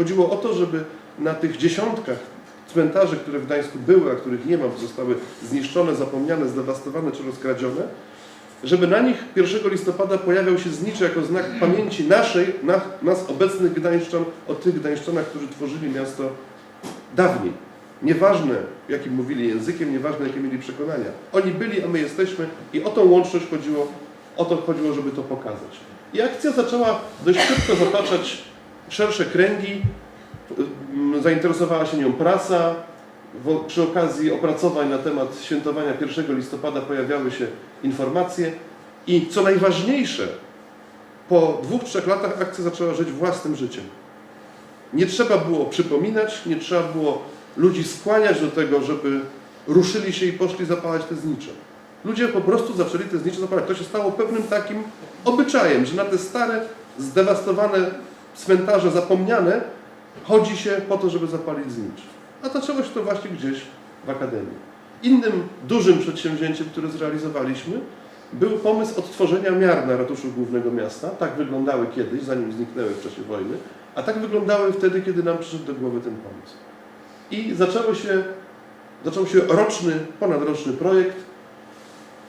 Chodziło o to, żeby na tych dziesiątkach cmentarzy, które w Gdańsku były, a których nie ma, bo zostały zniszczone, zapomniane, zdewastowane czy rozkradzione, żeby na nich 1 listopada pojawiał się zniczy jako znak pamięci naszej, na, nas obecnych Gdańszczan, o tych Gdańszczanach, którzy tworzyli miasto dawniej. Nieważne, jakim mówili językiem, nieważne, jakie mieli przekonania. Oni byli, a my jesteśmy i o tą łączność chodziło, o to chodziło, żeby to pokazać. I akcja zaczęła dość szybko zataczać szersze kręgi. Zainteresowała się nią prasa. Przy okazji opracowań na temat świętowania 1 listopada pojawiały się informacje. I co najważniejsze, po dwóch, trzech latach akcja zaczęła żyć własnym życiem. Nie trzeba było przypominać, nie trzeba było ludzi skłaniać do tego, żeby ruszyli się i poszli zapalać te znicze. Ludzie po prostu zaczęli te znicze zapalać. To się stało pewnym takim obyczajem, że na te stare, zdewastowane cmentarze zapomniane chodzi się po to, żeby zapalić znicz. A zaczęło się to właśnie gdzieś w Akademii. Innym dużym przedsięwzięciem, które zrealizowaliśmy, był pomysł odtworzenia miar na ratuszu głównego miasta. Tak wyglądały kiedyś, zanim zniknęły w czasie wojny, a tak wyglądały wtedy, kiedy nam przyszedł do głowy ten pomysł. I zaczęło się, zaczął się roczny, ponadroczny projekt,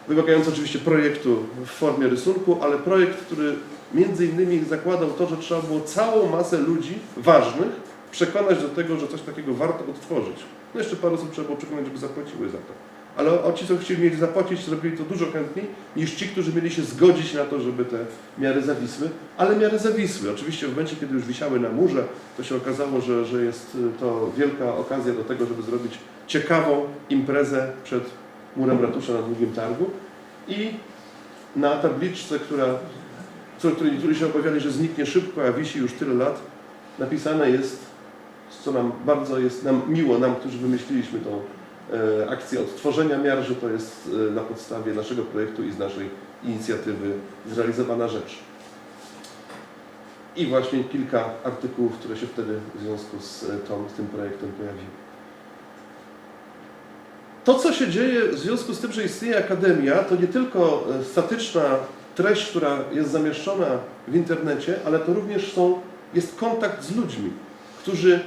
wymagający oczywiście projektu w formie rysunku, ale projekt, który między innymi zakładał to, że trzeba było całą masę ludzi ważnych przekonać do tego, że coś takiego warto odtworzyć. No jeszcze parę osób trzeba było przekonać, żeby zapłaciły za to. Ale ci, co chcieli mieli zapłacić, zrobili to dużo chętniej niż ci, którzy mieli się zgodzić na to, żeby te miary zawisły. Ale miary zawisły. Oczywiście w momencie, kiedy już wisiały na murze, to się okazało, że, że jest to wielka okazja do tego, żeby zrobić ciekawą imprezę przed murem ratusza na Długim Targu. I na tabliczce, która, co o której niektórzy się obawiali, że zniknie szybko, a wisi już tyle lat, napisane jest, co nam bardzo jest nam miło, nam, którzy wymyśliliśmy tą e, akcję odtworzenia miar, że to jest e, na podstawie naszego projektu i z naszej inicjatywy zrealizowana rzecz. I właśnie kilka artykułów, które się wtedy w związku z, e, tą, z tym projektem pojawiły. To, co się dzieje w związku z tym, że istnieje Akademia, to nie tylko e, statyczna treść, która jest zamieszczona w internecie, ale to również są, jest kontakt z ludźmi, którzy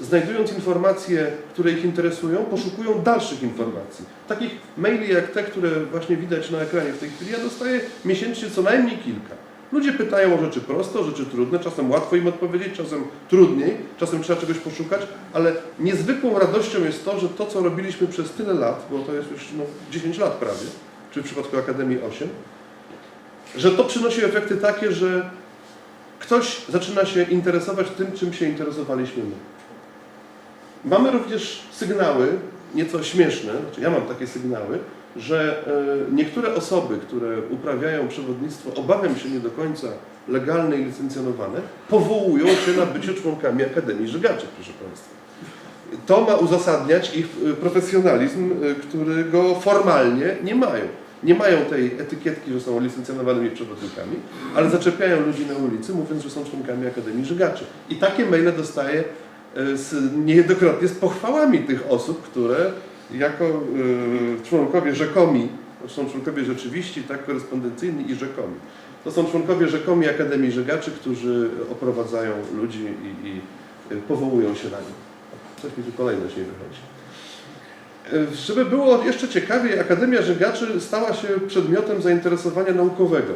znajdując informacje, które ich interesują, poszukują dalszych informacji. Takich maili jak te, które właśnie widać na ekranie w tej chwili, ja dostaję miesięcznie co najmniej kilka. Ludzie pytają o rzeczy proste, o rzeczy trudne, czasem łatwo im odpowiedzieć, czasem trudniej, czasem trzeba czegoś poszukać, ale niezwykłą radością jest to, że to, co robiliśmy przez tyle lat, bo to jest już no, 10 lat prawie, czy w przypadku Akademii 8, że to przynosi efekty takie, że ktoś zaczyna się interesować tym, czym się interesowaliśmy my. Mamy również sygnały, nieco śmieszne, znaczy ja mam takie sygnały, że e, niektóre osoby, które uprawiają przewodnictwo, obawiam się nie do końca legalne i licencjonowane, powołują się na bycie członkami Akademii Żygaczy, proszę Państwa. To ma uzasadniać ich e, profesjonalizm, e, którego formalnie nie mają. Nie mają tej etykietki, że są licencjonowanymi przewodnikami, ale zaczepiają ludzi na ulicy, mówiąc, że są członkami Akademii Żygaczy. I takie maile dostaję e, z, niejednokrotnie z pochwałami tych osób, które jako e, członkowie rzekomi, są członkowie rzeczywiści, tak korespondencyjni i rzekomi. To są członkowie rzekomi Akademii Żygaczy, którzy oprowadzają ludzi i, i e, powołują się na nich. Coś mi tu kolejność nie wychodzi. E, Żeby było jeszcze ciekawiej, Akademia Żygaczy stała się przedmiotem zainteresowania naukowego.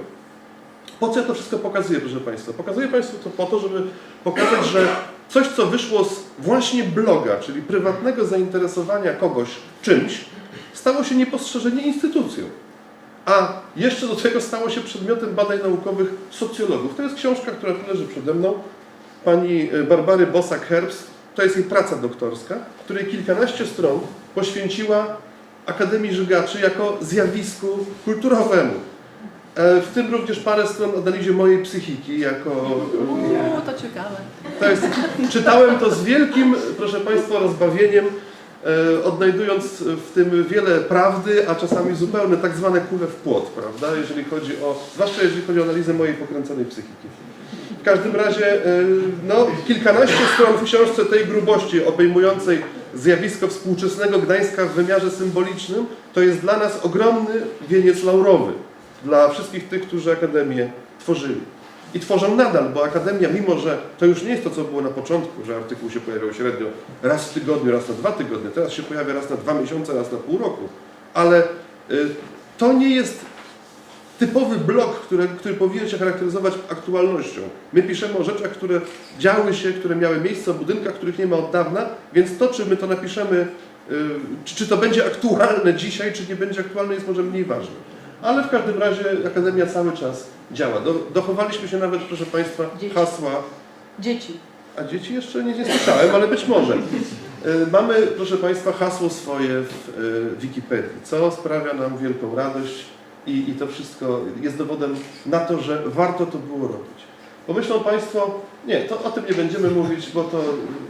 Po co ja to wszystko pokazuję, proszę Państwa? Pokazuję Państwu to po to, żeby pokazać, że coś, co wyszło z właśnie bloga, czyli prywatnego zainteresowania kogoś czymś, stało się niepostrzeżenie instytucją. A jeszcze do tego stało się przedmiotem badań naukowych socjologów. To jest książka, która tu leży przede mną, pani e, Barbary Bosak-Herbst. To jest jej praca doktorska, której kilkanaście stron poświęciła Akademii Żygaczy jako zjawisku kulturowemu. E, W tym również parę stron analizie mojej psychiki jako... Uuu, to ciekawe. To jest, czytałem to z wielkim, proszę Państwa, rozbawieniem, e, odnajdując w tym wiele prawdy, a czasami zupełne tak zwane kule w płot, prawda, jeżeli chodzi o, zwłaszcza jeżeli chodzi o analizę mojej pokręconej psychiki. W każdym razie, e, no, kilkanaście stron w książce tej grubości obejmującej zjawisko współczesnego Gdańska w wymiarze symbolicznym, to jest dla nas ogromny wieniec laurowy, dla wszystkich tych, którzy Akademię tworzyli. I tworzą nadal, bo Akademia, mimo że to już nie jest to, co było na początku, że artykuł się pojawiał średnio raz w tygodniu, raz na dwa tygodnie, teraz się pojawia raz na dwa miesiące, raz na pół roku, ale y, to nie jest typowy blok, który, który powinien się charakteryzować aktualnością. My piszemy o rzeczach, które działy się, które miały miejsce, o budynkach, których nie ma od dawna, więc to, czy my to napiszemy, y, czy, czy to będzie aktualne dzisiaj, czy nie będzie aktualne, jest może mniej ważne. Ale w każdym razie Akademia cały czas działa. Do, dochowaliśmy się nawet, proszę Państwa, Dzieci. hasła Dzieci. a dzieci jeszcze nie, nie słyszałem, ale być może. Y, Mamy, proszę Państwa, hasło swoje w y, Wikipedii, co sprawia nam wielką radość i, i to wszystko jest dowodem na to, że warto to było robić. Pomyślą Państwo, nie, to o tym nie będziemy mówić, bo to,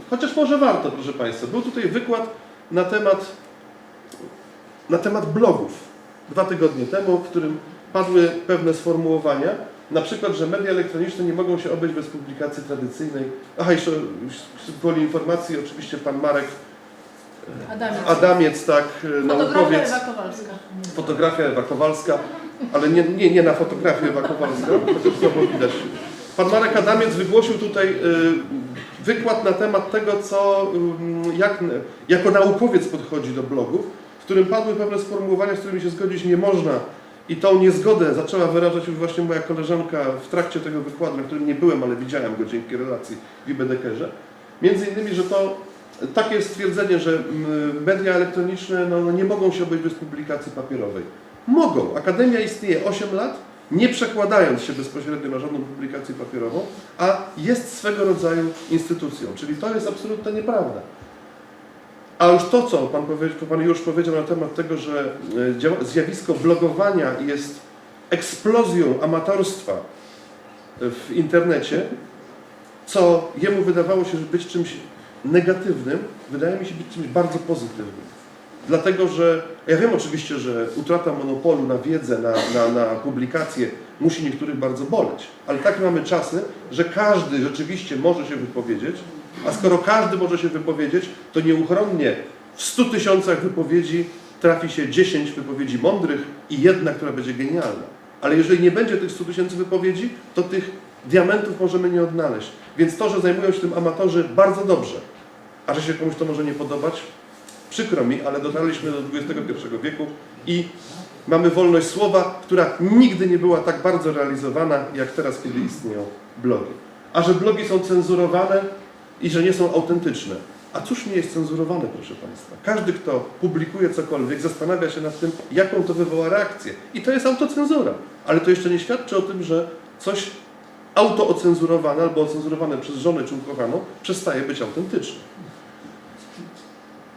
chociaż może warto, proszę Państwa. Był tutaj wykład na temat, na temat blogów dwa tygodnie temu, w którym padły pewne sformułowania, na przykład, że media elektroniczne nie mogą się obejść bez publikacji tradycyjnej. Aha, jeszcze gwoli informacji, oczywiście pan Marek Adamiec. Adamiec, tak, Fotografia naukowiec, Ewa Kowalska. fotografia Ewa Kowalska, ale nie, nie, nie na fotografię Ewa Kowalska, chociaż słabo widać. Pan Marek Adamiec wygłosił tutaj y, wykład na temat tego, co, y, jak, jako naukowiec podchodzi do blogów, w którym padły pewne sformułowania, z którymi się zgodzić nie można. I tą niezgodę zaczęła wyrażać już właśnie moja koleżanka w trakcie tego wykładu, na którym nie byłem, ale widziałem go dzięki relacji w IBDK-ze. Między innymi, że to takie stwierdzenie, że mm, media elektroniczne no, no nie mogą się obejść bez publikacji papierowej. Mogą. Akademia istnieje 8 lat, nie przekładając się bezpośrednio na żadną publikację papierową, a jest swego rodzaju instytucją. Czyli to jest absolutna nieprawda. A już to, co Pan, pan już powiedział na temat tego, że e, zjawisko blogowania jest eksplozją amatorstwa w internecie, co jemu wydawało się być czymś negatywnym, wydaje mi się być czymś bardzo pozytywnym. Dlatego, że ja wiem oczywiście, że utrata monopolu na wiedzę, na, na, na publikację musi niektórych bardzo boleć, ale tak mamy czasy, że każdy rzeczywiście może się wypowiedzieć, a skoro każdy może się wypowiedzieć, to nieuchronnie w 100 tysiącach wypowiedzi trafi się 10 wypowiedzi mądrych i jedna, która będzie genialna. Ale jeżeli nie będzie tych 100 tysięcy wypowiedzi, to tych diamentów możemy nie odnaleźć. Więc to, że zajmują się tym amatorzy, bardzo dobrze. A że się komuś to może nie podobać, przykro mi, ale dotarliśmy do XXI wieku i mamy wolność słowa, która nigdy nie była tak bardzo realizowana, jak teraz, kiedy istnieją blogi. A że blogi są cenzurowane i że nie są autentyczne. A cóż nie jest cenzurowane, proszę Państwa? Każdy, kto publikuje cokolwiek, zastanawia się nad tym, jaką to wywoła reakcję. I to jest autocenzura. Ale to jeszcze nie świadczy o tym, że coś autoocenzurowane albo ocenzurowane przez żonę czy ukochaną przestaje być autentyczne.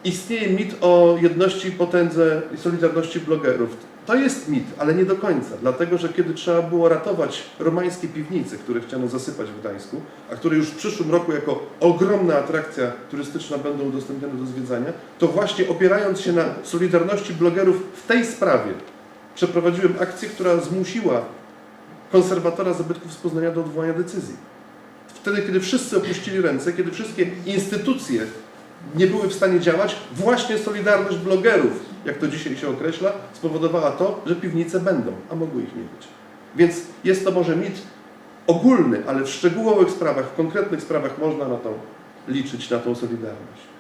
Istnieje mit o jedności, potędze i solidarności blogerów. To jest mit, ale nie do końca, dlatego że kiedy trzeba było ratować romańskie piwnice, które chciano zasypać w Gdańsku, a które już w przyszłym roku jako ogromna atrakcja turystyczna będą udostępnione do zwiedzania, to właśnie opierając się na solidarności blogerów w tej sprawie przeprowadziłem akcję, która zmusiła konserwatora zabytków z Poznania do odwołania decyzji. Wtedy, kiedy wszyscy opuścili ręce, kiedy wszystkie instytucje nie były w stanie działać, właśnie solidarność blogerów, jak to dzisiaj się określa, spowodowała to, że piwnice będą, a mogły ich nie być. Więc jest to może mit ogólny, ale w szczegółowych sprawach, w konkretnych sprawach można na to liczyć, na tą solidarność.